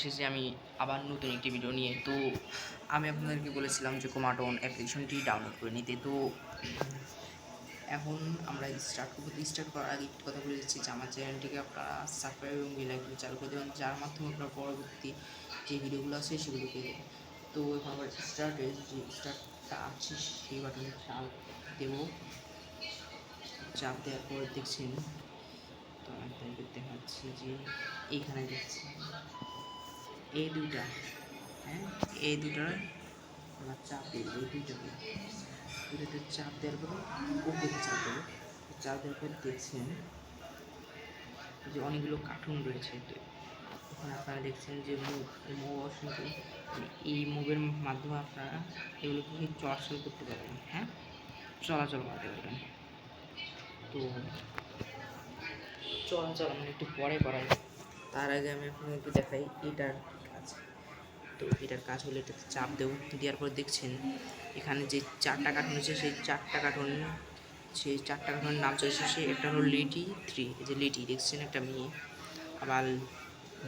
এসেছি আমি আবার নতুন একটি ভিডিও নিয়ে, তো আমি আপনাদেরকে বলেছিলাম যে কোমাটন অ্যাপ্লিকেশনটি ডাউনলোড করে নিতে। তো এখন আমরা স্টার্ট করব। স্টার্ট করার আগে একটু কথা বলে দিচ্ছি যে আমার চ্যানেলটিকে আপনারা সাবস্ক্রাইব এবং বেল আইকন চালু করে দেবেন, যার মাধ্যমে আপনারা পরবর্তী যে ভিডিওগুলো আছে সেগুলো পেয়ে যাবেন। তো এখন আবার স্টার্টে যে স্টার্টটা আছে সেই বাটনে চাপ দেবো। চাপ দেওয়ার পর দেখছেন, তো আমি দেখাচ্ছি যে এইখানে দেখছি এই দুইটা হ্যাঁ? এই দুটার আমরা চাপ দেব এই দুইটাকে দুটাতে চাপ দেওয়ার পর ওকে চাপ দেবো। চাপ দেওয়ার পর দেখছেন যে অনেকগুলো কার্টুন রয়েছে। ওখানে আপনারা দেখছেন যে মুভ এই অপশনটি মানে এই মুভের মাধ্যমে আপনারা এগুলোকে চলাচল করতে পারবেন হ্যাঁ? চলাচল করতে পারবেন। তো চলাচল আমরা একটু পরে করাই তার আগে আমি আপনাদেরকে দেখাই এটার কাজ তো এটার কাজ হলো এটাতে চাপ দেবো। দেওয়ার পর দেখছেন, এখানে যে চারটা কার্টুন আছে, সেই চারটা কার্টুন সেই চারটা কার্টুনের নাম চলে এসেছে একটা হলো লিটি থ্রি যে লিটি দেখছেন একটা মেয়ে, আবার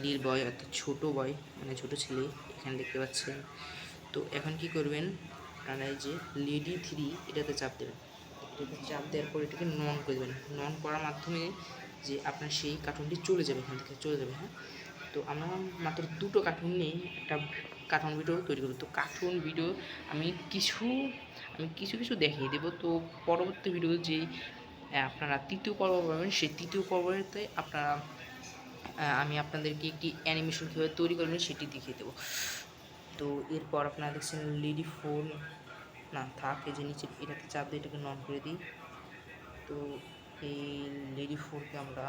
নীল বয়, অর্থাৎ ছোটো বয় মানে ছোটো ছেলে এখানে দেখতে পাচ্ছেন। তো এখন কি করবেন, আপনারা এই যে লেডি থ্রি এটাতে চাপ দেবেন। এটাতে চাপ দেওয়ার পর এটাকে নন করে দেবেন। নন করার মাধ্যমে যে আপনার সেই কার্টুনটি চলে যাবে, এখান থেকে চলে যাবে হ্যাঁ? তো আমরা মাত্র দুটো কার্টুন নিয়ে একটা কার্টুন ভিডিও তৈরি করব। তো কার্টুন ভিডিও আমি কিছু আমি কিছু কিছু দেখিয়ে দেবো। তো পরবর্তী ভিডিও যে আপনারা তৃতীয় পর্ব পাবেন, সেই তৃতীয় পর্বতে আপনারা আমি আপনাদেরকে একটি অ্যানিমেশন কীভাবে তৈরি করবেন সেটি দেখিয়ে দেবো। তো এরপর আপনারা দেখছেন লেডি ফোন না, থাক যে নিচে এটাতে চাপ দিয়ে এটাকে নন করে দিই। তো এই লেডি ফোরকে আমরা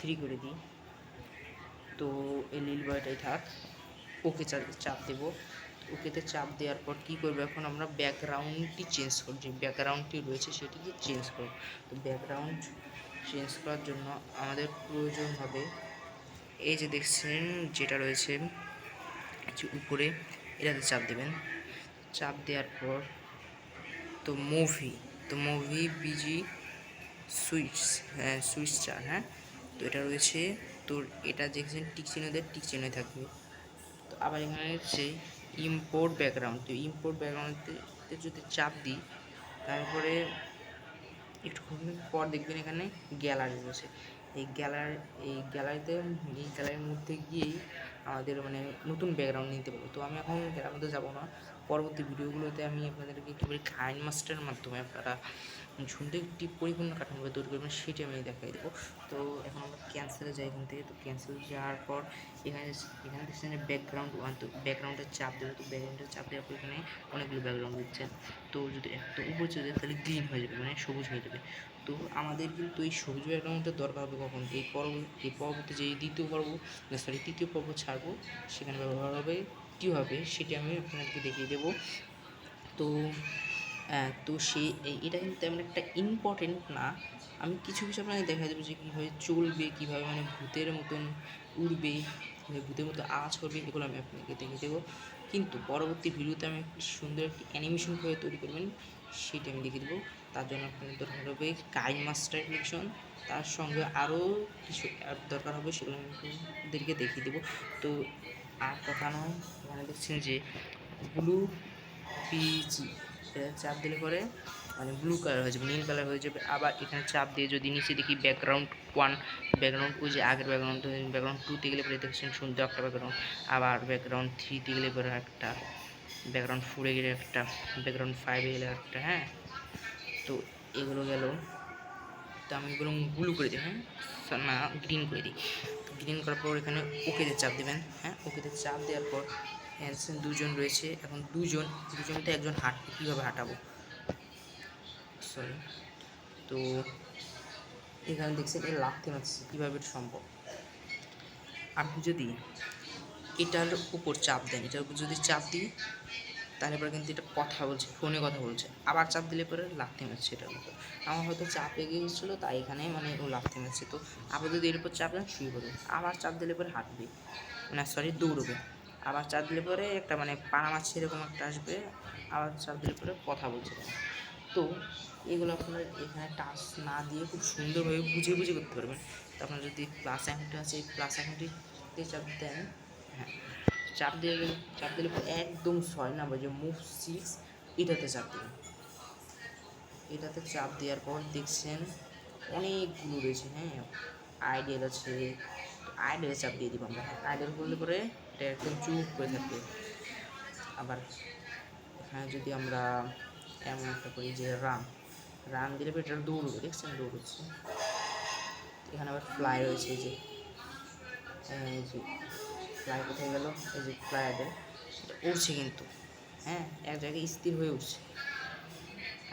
থ্রি করে দিই। তো এই লিল বয়টাই থাক, ওকে চাপ দেবো। ওকেতে চাপ দেওয়ার পর কী করব? এখন আমরা ব্যাকগ্রাউন্ডটি চেঞ্জ করব যে ব্যাকগ্রাউন্ডটি রয়েছে সেটিকে চেঞ্জ করব। তো ব্যাকগ্রাউন্ড চেঞ্জ করার জন্য আমাদের প্রয়োজন হবে, এই যে দেখছেন যেটা রয়েছে উপরে, এটাতে চাপ দেবেন। চাপ দেওয়ার পর, তো মুভি তো মুভি বিজি সুইচ হ্যাঁ সুইচ চার হ্যাঁ? তো এটা রয়েছে তোর এটা দেখছেন, টিক চিহ্ন দিয়ে টিক চিহ্ন থাকবে। তো আবার এখানে হচ্ছে ইম্পোর্ট ব্যাকগ্রাউন্ড তো ইম্পোর্ট ব্যাকগ্রাউন্ডতে যদি চাপ দিই, তারপরে একটুক্ষণ পর দেখবেন এখানে গ্যালারি রয়েছে। এই গ্যালারি এই গ্যালারিতে এই গ্যালারির মধ্যে গিয়েই আমাদের মানে নতুন ব্যাকগ্রাউন্ড নিতে পারব। তো আমি এখন গ্যালারির মধ্যে যাব না। পরবর্তী ভিডিওগুলোতে আমি আপনাদেরকে একেবারে কাইন মাস্টারের মাধ্যমে আপনারা সুন্দর একটি পরিপূর্ণ কাঠামো তৈরি করবেন সেটি আমি দেখাই দেবো। তো এখন আমরা ক্যান্সেলে যাই এখান থেকে, তো ক্যান্সেল যাওয়ার পর এখানে এখানে দেখছেন ব্যাকগ্রাউন্ড ওয়ান তো ব্যাকগ্রাউন্ডের চাপ দেবে, তো ব্যাকগ্রাউন্ডের চাপ দেওয়ার পর এখানে অনেকগুলো ব্যাকগ্রাউন্ড দিচ্ছেন তো যদি একদম উপরে চলে যায়, তাহলে গ্রিন হয়ে যাবে মানে সবুজ হয়ে যাবে। তো আমাদের কিন্তু এই সবুজ ব্যাকগ্রাউন্ডের দরকার হবে কখন? এই পর্ব, এই পর্বতে যে দ্বিতীয় পর্ব সরি তৃতীয় পর্ব ছাড়বো, সেখানে ব্যবহার হবে, কী হবে, সেটি আমি আপনাদেরকে দেখিয়ে দেবো। তো তো সে এটা কিন্তু তেমন একটা ইম্পর্টেন্ট না। আমি কিছু কিছু আপনাকে দেখা দেবো যে কীভাবে চলবে, কীভাবে মানে ভূতের মতন উড়বে ভূতের মতো আওয়াজ করবে, এগুলো আমি আপনাকে দেখে দেবো। কিন্তু পরবর্তী ভিডিওতে আমি একটি সুন্দর একটি অ্যানিমেশন কীভাবে তৈরি করবেন, সেটা আমি দেখে দেবো। তার জন্য আপনাদের দরকার হবে কাইন মাস্টার অ্যাপ্লিকেশন তার সঙ্গে আরও কিছু অ্যাপ দরকার হবে, সেগুলো আমি আপনাদেরকে দেখিয়ে দেবো। তো আর কথা নয় এখানে দেখছেন যে ব্লু পিজি চাপ দিলে পরে মানে ব্লু কালার হয়ে যাবে, নীল কালার হয়ে যাবে। আবার এখানে চাপ দিয়ে যদি নিচে দেখি ব্যাকগ্রাউন্ড ওয়ান ব্যাকগ্রাউন্ড ওই যে আগের ব্যাকগ্রাউন্ড ব্যাকগ্রাউন্ড টুতে গেলে পরে দেখছেন সুন্দর একটা ব্যাকগ্রাউন্ড আবার ব্যাকগ্রাউন্ড থ্রিতে গেলে পরে একটা ব্যাকগ্রাউন্ড ফোরে গেলে একটা ব্যাকগ্রাউন্ড ফাইভে গেলে একটা হ্যাঁ? তো এগুলো গেল। তো আমি এগুলো ব্লু করে দিই হ্যাঁ? না গ্রিন করে দিই। গ্রিন করার পর এখানে ওকেতে চাপ দেবেন হ্যাঁ? ওকেতে চাপ দেওয়ার পর হ্যান্ডসেন দুজন রয়েছে এখন দুজন দুজনতে একজন হাঁট কীভাবে হাঁটাবো? সরি তো এখানে দেখছেন এর লাফতে মারছে কীভাবে এটা সম্ভব? আপনি যদি এটার উপর চাপ দেন, এটার উপর যদি চাপ দিই, তাহলে পরে কিন্তু এটা কথা বলছে, ফোনে কথা বলছে, আবার চাপ দিলে পরে লাফতে মারছে এটার উপর। আমার হয়তো চাপ এগিয়ে গেছিল তাই এখানে মানে ও লাফতে মারছে তো আবার যদি এর উপর চাপ দেন, শুয়ে পড়বে, আবার চাপ দিলে পরে হাঁটবে, না সরি দৌড়বে। আবার চাপ দিলে পরে একটা মানে পাড়া মাছ এরকম একটা আসবে, আবার চাপ দিলে পরে কথা বলছে। তো এগুলো আপনারা এখানে টাচ না দিয়ে খুব সুন্দরভাবে বুঝে বুঝে করতে পারবেন। তো আপনার যদি প্লাস আইকনটি আছে, এই প্লাস আইকনটিতে চাপ দেন হ্যাঁ চাপ দিয়ে চাপ দিলে পরে একদম ছয় নাম্বার যে মুভ সিক্স এটাতে চাপ দেবেন। এটাতে চাপ দেওয়ার পর দেখছেন অনেকগুলো রয়েছে হ্যাঁ আইডিয়াল আছে আইডিয়াল চাপ দিয়ে দিব আমরা আইডিয়াল করলে পরে এটা একদম চুপ করে থাকবে আবার এখানে যদি আমরা এমন একটা করি যে রান রান দিলে এটা দৌড়বে দেখছেন দৌড়চ্ছে। এখানে আবার ফ্লাই রয়েছে যে ফ্লাই কোথায় গেল? এই যে ফ্লাই এটা উঠছে কিন্তু হ্যাঁ এক জায়গায় স্থির হয়ে উঠছে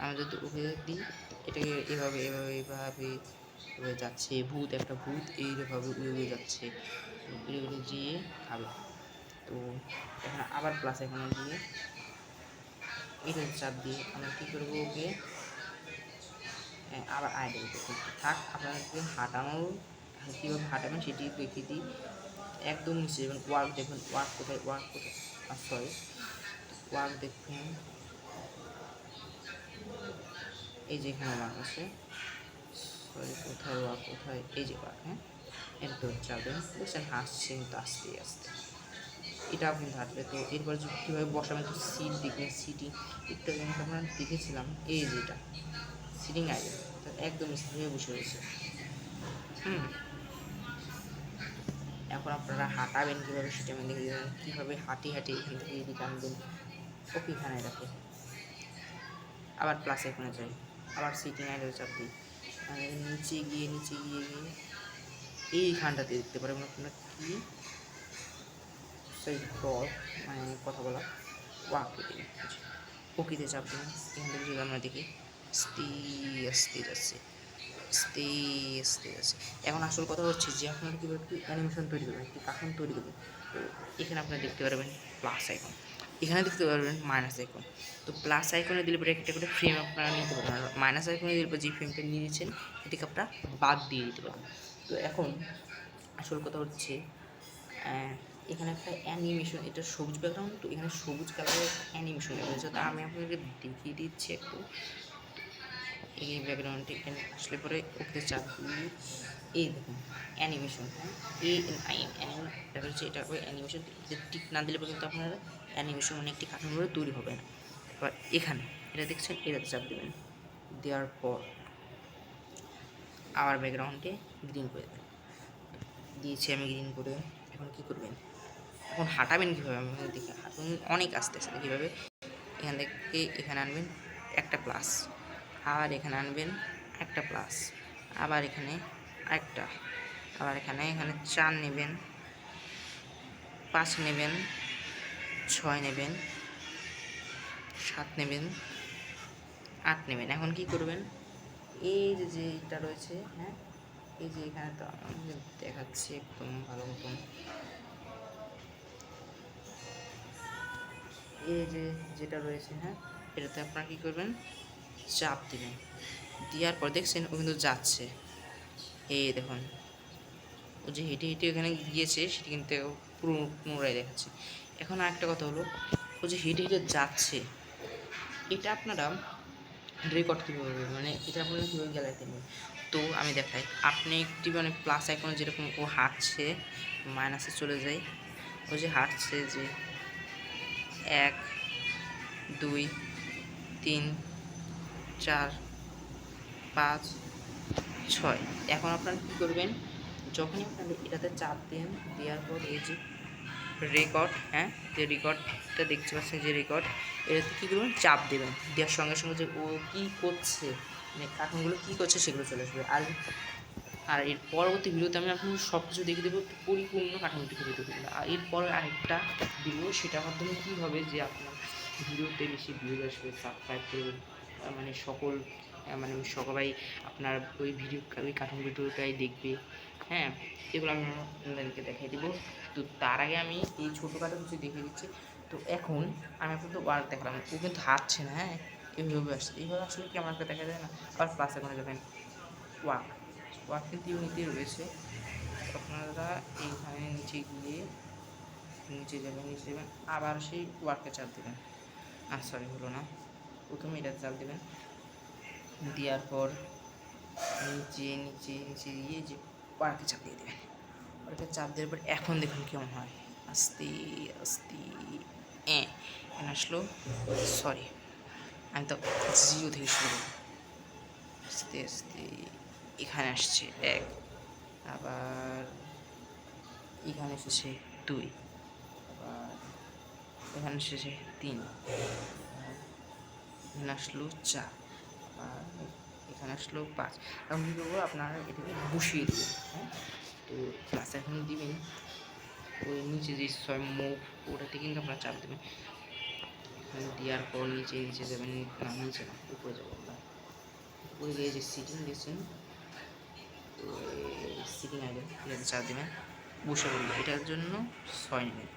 আমরা যদি ওকে দিই, এটাকে এভাবে এভাবে এভাবে এভাবে যাচ্ছে, ভূত, একটা ভূত এইভাবে উড়ে উড়ে যাচ্ছে। উড়ে উড়ে গিয়ে খাবে তো এখানে আবার প্লাস এখানে গিয়ে এটা চাপ দিয়ে আমরা কী করব ওকে হ্যাঁ, আবার আইডিয়া করতে থাক আপনাদেরকে হাঁটানোর কীভাবে হাঁটাবেন সেটি দেখিয়ে দিই। একদম নিচে যাবেন ওয়ার্ক দেখবেন ওয়ার্ক কোথায় ওয়ার্ক কোথায় সরি ওয়ার্ক দেখবেন এই যে এখানে ওয়ার্ক আছে সরি কোথায় ওয়ার্ক কোথায় এই যে ওয়ার্ক হ্যাঁ এরপর যাবেন। বুঝছেন হাসছে কিন্তু আস্তে আস্তে। এটাও আপনি হাঁটবে তো এরপর কীভাবে বসাবেন তো সিট দেখবেন সিটি একটু আমরা দেখেছিলাম, এই যে এটা সিটিং আইডিয়া একদম স্থির বসে রয়েছে। হুম। এখন আপনারা হাঁটাবেন কীভাবে সেটা আমি দেখে দেবেন কীভাবে হাঁটি হাঁটি এখান থেকে এদিকে আনবেন ওকে এখানে রাখে। আবার প্লাস এখানে যাই, আবার সিটিং আইডল চাপ দিই। নিচে গিয়ে নিচে গিয়ে গিয়ে এইখানটাতে দেখতে পারবেন আপনারা কি সেই ডট মানে কথা বলা। ওয়াকে ওকিতে চাপ দিন এখান থেকে যদি আমরা দেখি স্থির স্থির আছে। স্থির স্থির আছে। এখন আসল কথা হচ্ছে যে, আপনারা কীভাবে একটু অ্যানিমেশন তৈরি করবেন একটি কার্টুন তৈরি করবেন? তো এখানে আপনারা দেখতে পারবেন প্লাস আইকন এখানে দেখতে পারবেন মাইনাস আইকন তো প্লাস আইকনে দিলে পরে একটা করে ফ্রেম আপনারা নিতে পারবেন। মাইনাস আইকনে দিলে যে ফ্রেমটা নিয়েছেন, এটিকে আপনারা বাদ দিয়ে দিতে পারবেন। তো এখন আসল কথা হচ্ছে এখানে একটা অ্যানিমেশন এটা সবুজ ব্যাকগ্রাউন্ড তো এখানে সবুজ কালারের অ্যানিমেশন রয়েছে। তো আমি আপনাকে দেখিয়ে দিচ্ছি একটু। এই ব্যাকগ্রাউন্ডটি এখানে আসলে পরে ওকে চাপ দিয়ে। এই দেখুন অ্যানিমেশন এ আই এম অ্যানিমেশন এটা হচ্ছে এটা অ্যানিমেশন টিক না দিলে পর্যন্ত আপনারা অ্যানিমেশন মানে একটি কার্টুন করে তৈরি হবে না। এবার এখানে, এটা দেখছেন, এটাতে চাপ দেবেন। দেওয়ার পর আবার ব্যাকগ্রাউন্ডে গ্রিন করে দেবেন। দিয়েছি আমি গ্রিন করে। এখন কী করবেন? এখন হাঁটাবেন কীভাবে? আমি দেখি, হাঁটুন অনেক আস্তে আস্তে, কীভাবে? এখান থেকে এখানে আনবেন একটা প্লাস আবার এখানে আনবেন একটা প্লাস আবার এখানে একটা, আবার এখানে এখানে চার নেবেন, পাঁচ নেবেন, ছয় নেবেন, সাত নেবেন, আট নেবেন। এখন কি করবেন? এই যে যে এটা রয়েছে হ্যাঁ? এই যে এখানে তো দেখাচ্ছি একদম ভালো মতন। এই যে যেটা রয়েছে হ্যাঁ এটাতে আপনারা কী করবেন? চাপ দিবেন। দেওয়ার পর দেখছেন ও কিন্তু যাচ্ছে। এই দেখুন, ও যে হেঁটে হেঁটে ওখানে গিয়েছে, সেটা কিন্তু পুনরায় দেখাচ্ছে। এখন আরেকটা কথা হলো, ও যে হেঁটে হেঁটে যাচ্ছে, এটা আপনারা রেকর্ড কীভাবে করবেন? মানে এটা আপনারা কীভাবে গ্যালারিতে নেবেন? তো আমি দেখাই, আপনি একটি মানে প্লাস আইকনে যেরকম ও হাঁটছে মাইনাসে চলে যায়, ও যে হাঁটছে যে এক, দুই, তিন, চার, পাঁচ, ছয়। এখন আপনারা কী করবেন? যখনই আপনারা এটাতে চাপ দেন, দেওয়ার পর এই যে রেকর্ড হ্যাঁ? যে রেকর্ডটা দেখতে পাচ্ছেন, যে রেকর্ড এটাতে কী করবেন? চাপ দেবেন। দেওয়ার সঙ্গে সঙ্গে যে ও কী করছে মানে কার্টুনগুলো কী করছে, সেগুলো চলে আসবে। আর আর এর পরবর্তী ভিডিওতে আমি আপনাদের সব কিছু দেখে দেবো, পরিপূর্ণ কাঠামোটি করে দেবো আর এরপর আরেকটা ভিডিও সেটার মাধ্যমে কী হবে যে আপনার ভিডিওতে বেশি ভিউজ আসবে সাবস্ক্রাইব করবেন মানে সকল মানে সবাই আপনার ওই ভিডিও ওই কার্টুন ভিডিওটাই দেখবে। হ্যাঁ এগুলো আমি আপনাদেরকে দেখিয়ে দেবো। তো তার আগে আমি এই ছোটোখাটো কিছু দেখিয়ে দিচ্ছি, তো এখন আমি আপনাদের ওয়ার্ক দেখালাম ও কিন্তু হাঁটছে না হ্যাঁ এইভাবে আসছে। এইভাবে আসলে কি আমাকে দেখা যায় না? আবার প্লাসে কোনো যাবেন ওয়ার্ক ওয়ার্ক কিন্তু ইউনিটি রয়েছে, আপনারা এইখানে নিচে গিয়ে নিচে যাবেন নিচে যাবেন, আবার সেই ওয়ার্কে চাপ দেবেন। আর সরি হলো না। প্রথমে এটা চাপ দেবেন। দেওয়ার পর নিচে নিচে নিচে গিয়ে যে পার্কে চাপ দিয়ে দেবেন। পার্কে চাপ দেওয়ার পর এখন দেখুন কেমন হয়। আস্তে আস্তে, এ আসলো। সরি আমি তো জিরো থেকে শুরু করব আস্তে আস্তে এখানে আসছে এক, আবার এখানে এসেছে দুই, আবার এখানে এসেছে তিন এখানে আসলো চার, আবার এখানে আসলো পাঁচ। এখন কী করব? আপনারা এটাকে বসিয়ে দেবেন হ্যাঁ? তো ক্লাস এখন দিবেন, ওই নিচে যে ছয় মুখ, ওটাতে কিন্তু আপনারা চাপ দেবেন। এখানে দেওয়ার পর নিচে নিচে যাবেন, না, নিচে না, উপরে যাব আমরা। উপরে গিয়ে যে সিটিং দিয়েছেন তো সিটিং আইডেন এটাতে চাপ দেবেন বসে বলব এটার জন্য ছয় নেবেন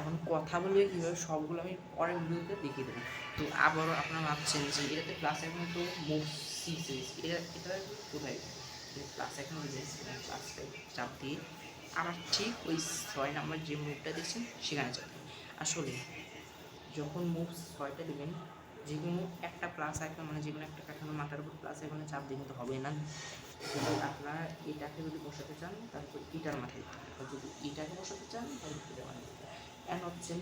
এখন কথা বলবে কীভাবে, সবগুলো আমি পরের ভিডিওতে দেখিয়ে দেবো। তো আবারও আপনারা ভাবছেন যে এটাতে প্লাস এখন তো মুভ সিক্স এটা এটা কোথায়? প্লাস এখন প্লাসটা চাপ দিয়ে আমার ঠিক ওই ছয় নাম্বার যে মুভটা দেখছেন, সেখানে দেবেন আসলে যখন মুভ ছয়টা দেবেন, যে কোনো একটা প্লাস আইকন মানে যে কোনো একটা কাঠানো মাথার উপর প্লাস আইকনে চাপ দিয়ে কিন্তু হবে না। যদি আপনারা এটাকে যদি বসাতে চান তারপর হবে। আর যদি এটাকে বসাতে চান, তাহলে এটার মাথায়। হচ্ছেন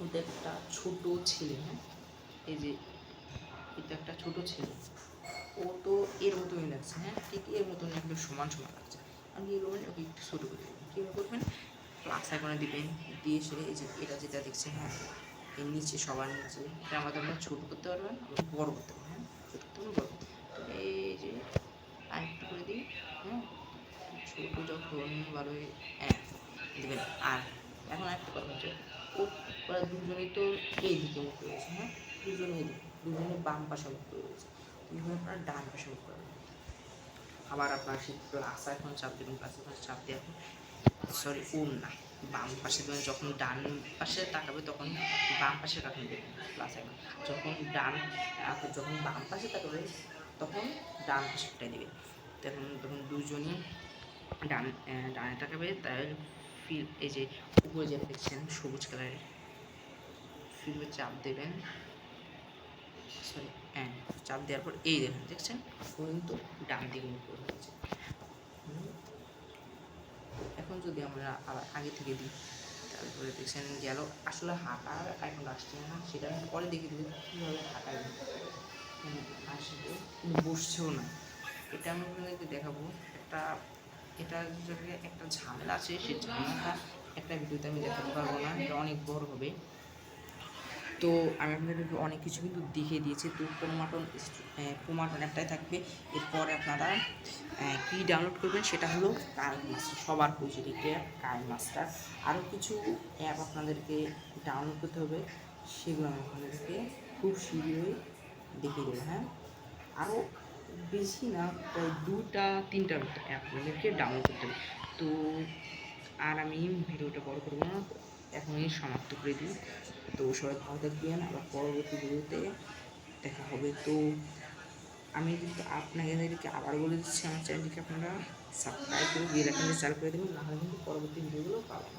ওটা একটা ছোট ছেলে হ্যাঁ? এই যে, এটা একটা ছোট ছেলে। ও তো এর মতনই লাগছে হ্যাঁ? ঠিক এর মতনই একদম সমান সমান লাগছে। আমি কি করবেন ওকে একটু ছোটো করে দেবেন কীভাবে করবেন প্লাস আইকনে দিবেন, দিয়ে সে এই যে, এটা যেটা দেখছেন হ্যাঁ? এর নিচে, সবার নিচে। এটা আমাদের আমরা ছোটো করতে পারবেন বড় করতে পারবেন হ্যাঁ? ছোটো করতে পারবেন, বড় করতে পারবেন। তো এই যে আরেকটু করে দিই হ্যাঁ ছোটো যখন ভালো হ্যাঁ দেবেন আর এখন একটা কথা হচ্ছে, ও ওরা দুজনেই তো এই দিকে মুখ রয়েছে হ্যাঁ? দুজনে এই দিকে দুজনে বাম পাশে মুখ রয়েছে এইভাবে আপনারা ডান পাশে মুখ করবেন আবার আপনার সেই প্লাস এখন চাপ দেবেন প্লাস এখন চাপ দিয়ে এখন সরি ওর না, বাম পাশে দেবেন, যখন ডান পাশে তাকাবে তখন বাম পাশে কাটুন দেবেন প্লাস এখন। যখন ডান যখন বাম পাশে তাকাবে, তখন ডান পাশেরটাই দেবে তখন তখন দুজনই ডান ডানে তাকাবে তাই ফিল এই যে উপরে যেটা দেখছেন, সবুজ কালারের ফিল্মে চাপ দেবেন। সরি হ্যাঁ চাপ দেওয়ার পর এই দেখুন, দেখছেন? কিন্তু ডান দিকে মুখ হয়েছে এখন যদি আমরা আবার আগে থেকে দিই, তারপরে দেখছেন গেল, আসলে হাঁটার এখন আসছে না, সেটা পরে দেখে দিই কীভাবে হাঁটার আসবে কিন্তু বসছেও না। এটা আমি আপনাদেরকে দেখাবো, একটা এটা জায়গায় একটা ঝামেলা আছে সেই ঝামেলাটা একটা ভিডিওতে আমি দেখাতে পারব না, এটা অনেক বড় হবে। তো আমি আপনাদেরকে অনেক কিছু কিন্তু দেখিয়ে দিয়েছি। তো ক্রোমাটন ক্রোমাটন একটাই থাকবে। এরপরে আপনারা কি ডাউনলোড করবেন সেটা হলো কাইন মাস্টার, সবার পরিচিত কাইন মাস্টার। আরও কিছু অ্যাপ আপনাদেরকে ডাউনলোড করতে হবে, সেগুলো আমি আপনাদেরকে খুব শীঘ্রই দেখিয়ে দেবো হ্যাঁ? আরও বেশি না, প্রায় দুটা, তিনটা আপনাদেরকে ডাউনলোড করতে হবে। তো আর আমি ভিডিওটা বড় করব না, এখনই সমাপ্ত করে দিই। তো সবাই ভালো থাকবেন, আবার পরবর্তী ভিডিওতে দেখা হবে। তো আমি কিন্তু আপনাদেরকে আবার বলে দিচ্ছি, আমার চ্যানেলটিকে আপনারা সাবস্ক্রাইব করে দিয়ে রাখেন চালু করে দেবেন, নাহলে কিন্তু পরবর্তী ভিডিওগুলো পাবেন